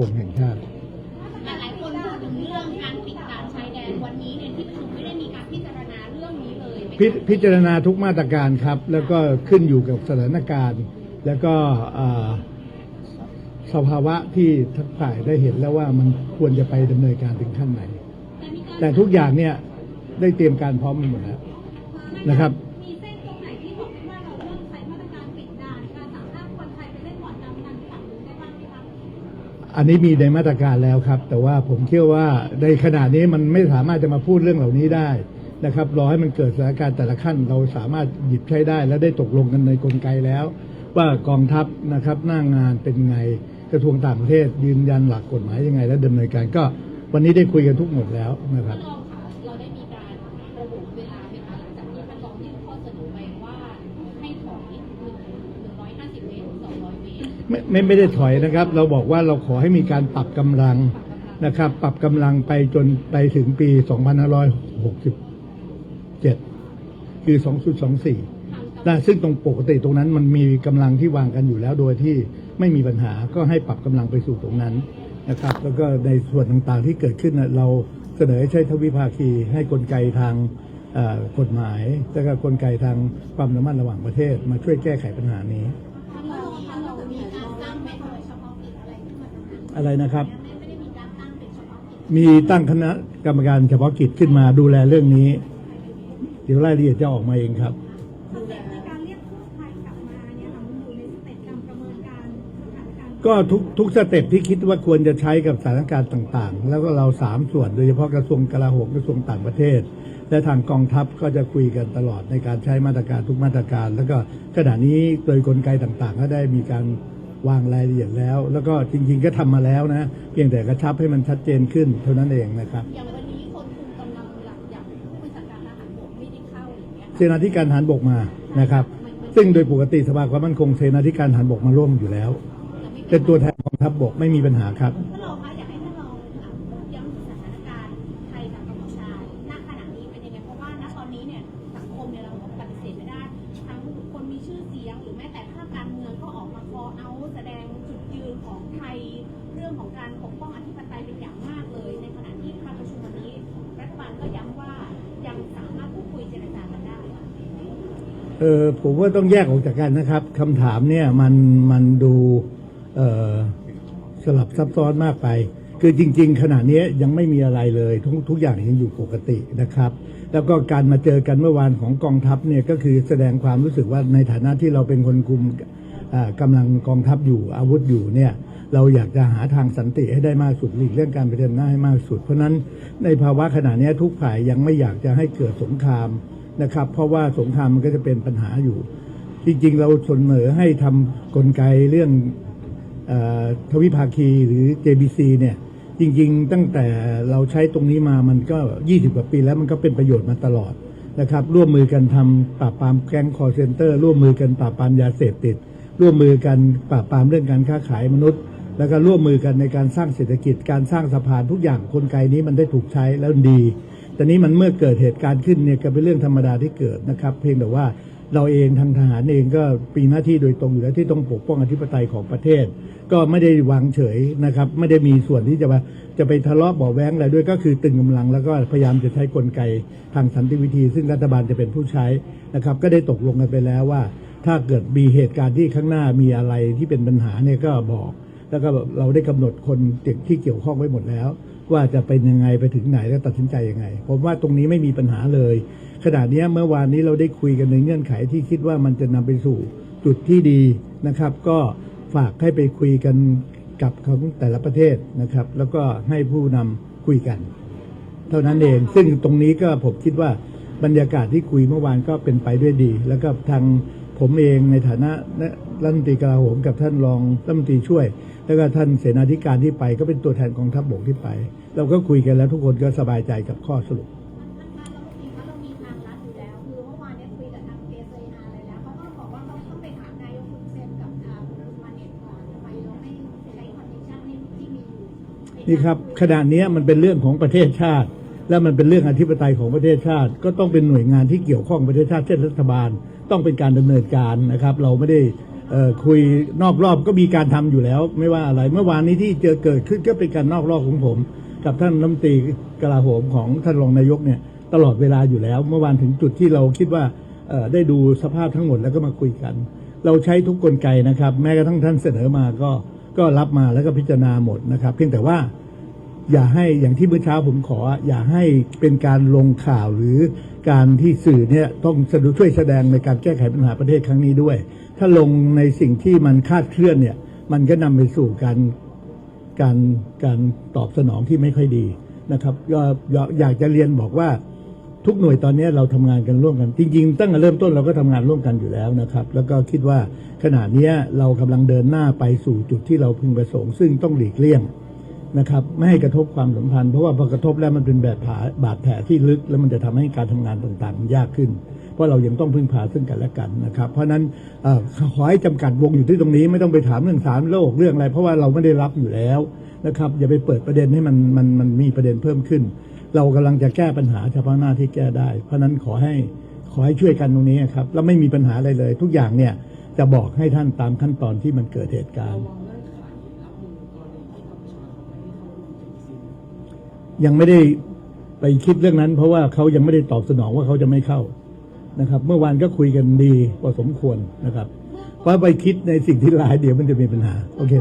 คมแห่งชาติหลายๆคนพูดถึงเรื่องการปิดด่านชายแดนวันนี้เนี่ยที่ประชุมไม่ได้มีการพิจารณาเรื่องนี้เลยไหมคะพิพิจารณาทุกมาตรการครับ แล้วก็ขึ้นอยู่กับสถานการณ์ แล้วก็อ่าสภาวะที่ทั้งฝ่ายได้เห็นแล้วว่ามันควรจะไปดำเนินการถึงขั้นไหน แต่มีการแต่ทุกอย่างเนี่ยได้เตรียมการพร้อมกันหมดแล้วนะครับ อันนี้มีในมาตรการแล้วครับ แต่ว่าผมเชื่อว่าในขณะนี้มันไม่สามารถจะมาพูดเรื่องเหล่านี้ได้นะครับรอให้มันเกิดสถานการณ์แต่ละขั้นเราสามารถหยิบใช้ได้ และได้ตกลงกันในกลไกแล้ว ว่ากองทัพนะครับหน้างานเป็นไงกระทรวงต่างประเทศยืนยันหลักกฎหมายยังไง และดำเนินการก็วันนี้ได้คุยกันทุกหมดแล้วนะครับ ไม่ไม่ไม่ได้ถอยนะครับ เราบอกว่าเราขอให้มีการปรับกำลังนะครับ ปรับกำลังไปจนไปถึงปี 2567 คือ2.24นะซึ่งตรงปกติตรงนั้นมันมีกำลังที่วางกันอยู่แล้วโดยที่ไม่มีปัญหาก็ให้ปรับกำลังไปสู่ตรงนั้นนะครับ แล้วก็ในส่วนต่างๆที่เกิดขึ้นน่ะเราเสนอให้ใช้ทวิภาคีให้กลไกทางเอ่อกฎหมาย แล้วก็กลไกทางความระมัดระหว่างประเทศมาช่วยแก้ไขปัญหานี้ เรามีการสร้างเป็นเฉพาะกิจอะไรขึ้นมาตรงนั้นอะไรนะครับ ไม่ได้มีการตั้งเป็นเฉพาะกิจมีตั้งคณะกรรมการเฉพาะกิจขึ้นมาดูแลเรื่องนี้ เดี๋ยวรายละเอียดจะออกมาเองครับ การณ์ก็ทุกทุกสเต็ปที่คิดว่าควรจะใช้กับสถานการณ์ต่างๆ แล้วก็เราสามส่วนโดยเฉพาะกระทรวงกลาโหมกระทรวงต่างประเทศ และทางกองทัพก็จะคุยกันตลอดในการใช้มาตรการทุกมาตรการ แล้วก็ขณะนี้โดยกลไกต่างๆ ก็ได้มีการวางรายละเอียดแล้ว แล้วก็จริงๆก็ทำมาแล้วนะ เพียงแต่กระชับให้มันชัดเจนขึ้นเท่านั้นเองนะครับอย่างวันนี้คนคุมกำลังหลักอย่างผู้บัญชาการทหารบกไม่ได้เข้าอย่างเงี้ยเสนาธิการทหารบกมานะครับ ซึ่งโดยปกติสภาความมั่นคงเสนาธิการทหารบกมาร่วมอยู่แล้ว เป็นตัวแทนกองทัพบกไม่มีปัญหาครับ ท่านรองคะอยากให้ท่านรองย้ำสถานการณ์ไทยกับกัมพูชาณขณะนี้เป็นยังไงเพราะว่าณตอนนี้เนี่ยสังคมเนี่ยเราปฏิเสธไม่ได้ทั้งคนมีชื่อเสียง หรือแม้แต่ภาคการเมืองก็ออกมาคอเอาแสดงจุดยืนของไทย เรื่องของการปกป้องอธิปไตยเป็นอย่างมากเลย ในขณะที่การประชุมวันนี้ รัฐบาลก็ย้ำว่ายังสามารถพูดคุยเจรจากันได้ เออผมว่าต้องแยกออกจากกันนะครับคำถามเนี่ยมันมันดูเออ สลับซับซ้อนมากไป คือจริง ๆ ขณะนี้ยังไม่มีอะไรเลยทุกทุกอย่างยังอยู่ปกตินะครับ แล้วก็การมาเจอกันเมื่อวานของกองทัพเนี่ยก็คือแสดงความรู้สึกว่าในฐานะที่เราเป็นคนคุมอ่ากำลังกองทัพอยู่อาวุธอยู่เนี่ยเราอยากจะหาทางสันติให้ได้มากสุดหลีกเรื่องการไปเดินหน้าให้มากสุด เพราะฉะนั้นในภาวะขณะนี้ทุกฝ่ายยังไม่อยากจะให้เกิดสงครามนะครับ เพราะว่าสงครามมันก็จะเป็นปัญหาอยู่ จริงๆ เราเสนอให้ทำกลไกเรื่อง ทวิภาคีหรือ JBC เนี่ยจริงๆ ตั้งแต่เราใช้ตรงนี้มามันก็ 20 กว่าปีแล้วมันก็เป็นประโยชน์มาตลอดนะครับ ร่วมมือกันทำปราบปรามแก๊งคอร์เซนเตอร์ ร่วมมือกันปราบปรามยาเสพติด ร่วมมือกันปราบปรามเรื่องการค้าขายมนุษย์ แล้วก็ร่วมมือกันในการสร้างเศรษฐกิจการสร้างสะพานทุกอย่างกลไกนี้มันได้ถูกใช้แล้วดีแต่นี้มันเมื่อเกิดเหตุการณ์ขึ้นเนี่ยก็เป็นเรื่องธรรมดาที่เกิดนะครับ เพียงแต่ว่า เราเองทางทหารเองก็ปีหน้าที่โดยตรงอยู่แล้วที่ต้องปกป้องอธิปไตยของประเทศ ก็ไม่ได้วางเฉยนะครับ ไม่ได้มีส่วนที่จะมาจะไปทะเลาะบาะแว้งอะไรด้วยก็คือตึงกำลังแล้วก็พยายามจะใช้กลไกทางสันติวิธี ซึ่งรัฐบาลจะเป็นผู้ใช้นะครับ ก็ได้ตกลงกันไปแล้วว่า ถ้าเกิดมีเหตุการณ์ที่ข้างหน้ามีอะไรที่เป็นปัญหาเนี่ยก็บอก แล้วก็เราได้กำหนดคนที่เกี่ยวข้องไว้หมดแล้ว ว่าจะเป็นยังไงไปถึงไหนแล้วตัดสินใจยังไง ผมว่าตรงนี้ไม่มีปัญหาเลย ขณะนี้เมื่อวานนี้เราได้คุยกันในเงื่อนไขที่คิดว่ามันจะนำไปสู่จุดที่ดีนะครับ ก็ฝากให้ไปคุยกันกับของแต่ละประเทศนะครับ แล้วก็ให้ผู้นำคุยกัน เท่านั้นเอง ซึ่งตรงนี้ก็ผมคิดว่าบรรยากาศที่คุยเมื่อวานก็เป็นไปด้วยดี แล้วก็ทาง ผมเองในฐานะรัฐมนตรีกลาโหมกับท่านรองรัฐมนตรีช่วย แล้วก็ท่านเสนาธิการที่ไป ก็เป็นตัวแทนกองทัพบกที่ไป เราก็คุยกันแล้วทุกคนก็สบายใจกับข้อสรุปท่านคะเรามีว่าเรามีทางลัดอยู่แล้วคือเมื่อวานเนี้คุยกับทาง PSAR เลยแล้วเขาก็บอกว่าเขาต้องไปถามนายกคุณเซนกับทางคุณมาเน็ตก่อนทำไมเราไม่ใช้คอนดิชั่นที่มีอยู่นี่ครับขณะเนี้ยมันเป็นเรื่องของประเทศชาติ และมันเป็นเรื่องอธิปไตยของประเทศชาติ ก็ต้องเป็นหน่วยงานที่เกี่ยวข้องประเทศชาติเช่นรัฐบาล ต้องเป็นการดำเนินการนะครับ เราไม่ได้คุยนอกรอบก็มีการทำอยู่แล้ว ไม่ว่าอะไรเมื่อวานนี้ที่เจอเกิดขึ้นก็เป็นการนอกรอบของผม กับท่านรัฐมนตรีกลาโหมของท่านรองนายกเนี่ยตลอดเวลาอยู่แล้ว เมื่อวานถึงจุดที่เราคิดว่าได้ดูสภาพทั้งหมดแล้วก็มาคุยกัน เราใช้ทุกกลไกนะครับ แม้กระทั่งท่านเสนอมาก็ก็รับมาแล้วก็พิจารณาหมดนะครับ เพียงแต่ว่า อย่าให้อย่างที่เมื่อเช้าผมขอ อย่าให้เป็นการลงข่าวหรือการที่สื่อเนี่ยต้องสะดุช่วยแสดงในการแก้ไขปัญหาประเทศครั้งนี้ด้วย ถ้าลงในสิ่งที่มันคาดเคลื่อนเนี่ย มันก็นำไปสู่การการการตอบสนองที่ไม่ค่อยดีนะครับก็อยากจะเรียนบอกว่าทุกหน่วยตอนนี้เราทำงานกันร่วมกัน จริง ๆ ตั้งแต่เริ่มต้นเราก็ทำงานร่วมกันอยู่แล้วนะครับ แล้วก็คิดว่าขณะนี้เรากำลังเดินหน้าไปสู่จุดที่เราพึงประสงค์ ซึ่งต้องหลีกเลี่ยง นะครับไม่ให้กระทบความสัมพันธ์เพราะว่าพอกระทบแล้วมันเป็นแบบผาบาดแผลที่ลึก แล้วมันจะทำให้การทำงานต่างๆมันยากขึ้น เพราะเรายังต้องพึ่งพาซึ่งกันและกันนะครับ เพราะฉะนั้นขอให้จำกัดวงอยู่ที่ตรงนี้ไม่ต้องไปถามเรื่องสารโลกเรื่องอะไร เพราะว่าเราไม่ได้รับอยู่แล้วนะครับอย่าไปเปิดประเด็นให้มันมันมันมีประเด็นเพิ่มขึ้น เรากำลังจะแก้ปัญหาเฉพาะหน้าที่แก้ได้ เพราะนั้นขอให้ขอให้ช่วยกันตรงนี้ครับแล้วไม่มีปัญหาอะไรเลย ทุกอย่างเนี่ยจะบอกให้ท่านตามขั้นตอนที่มันเกิดเหตุการณ์ ยังไม่ได้ไปคิดเรื่องนั้น เพราะว่าเขายังไม่ได้ตอบสนองว่าเขาจะไม่เข้านะครับ เมื่อวานก็คุยกันดีพอสมควรนะครับเพราะไปคิดในสิ่งที่ร้ายเดี๋ยวมันจะมีปัญหาโอเค